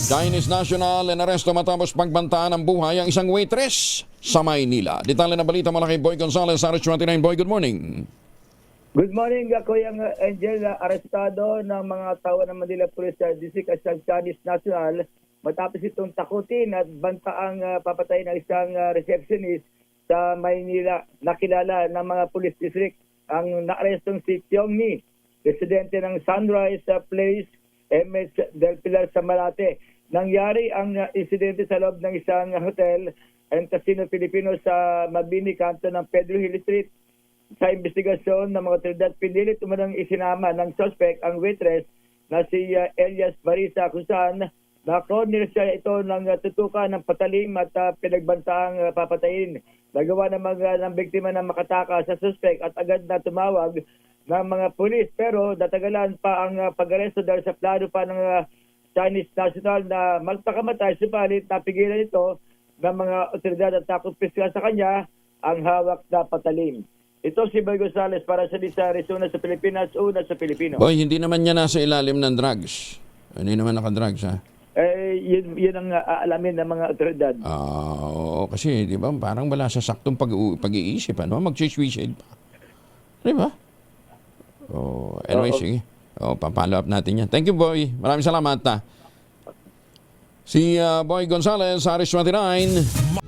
Chinese national and aresto matapos pagbantaan ng buhay ang isang waitress sa Maynila. Detalye na balita mula kay Boy Gonzalez, RH29. Boy, good morning. Good morning, ako yung Angel na arestado ng mga tao ng Manila Police sa District at sa Chinese National matapos itong takutin at bantaang uh, papatay ng isang ah, receptionist sa Maynila nakilala ng mga police district ang naarestong si Tiong Ni, residente ng Sunrise ah, Place, MS del Pilar sa Malate. Nangyari ang ah, insidente sa loob ng isang hotel and Casino Filipino sa Mabini, kanto ng Pedro Hill Street sa investigasyon ng mga otoridad, pinilit umanang isinama ng suspect ang waitress na si uh, Elias Barisa kung saan na-corner siya ito ng tutukan ng patalim at uh, pinagbantaang uh, papatayin. Nagawa ng mga ng biktima na makataka sa suspect at agad na tumawag ng mga pulis pero natagalan pa ang uh, pag-aresto dahil sa plano pa ng uh, Chinese National na magpakamatay subalit napigilan ito ng mga otoridad at nakumpiska sa kanya ang hawak na patalim. Ito si Boy Gonzales para sa Lisa Arizona sa Pilipinas, una sa Pilipino. Boy, hindi naman niya nasa ilalim ng drugs. Hindi naman nakadrugs, ha? Eh, yun, yun ang uh, aalamin ng mga otoridad. Ah, oo, kasi, di ba, parang wala sa saktong pag pag-iisip, ano? Mag-suicide pa. Di ba? Oh, anyway, Oo. sige. Oh, papalo up natin yan. Thank you, Boy. Maraming salamat, ha? Si ah, Boy Gonzalez, Aris 29.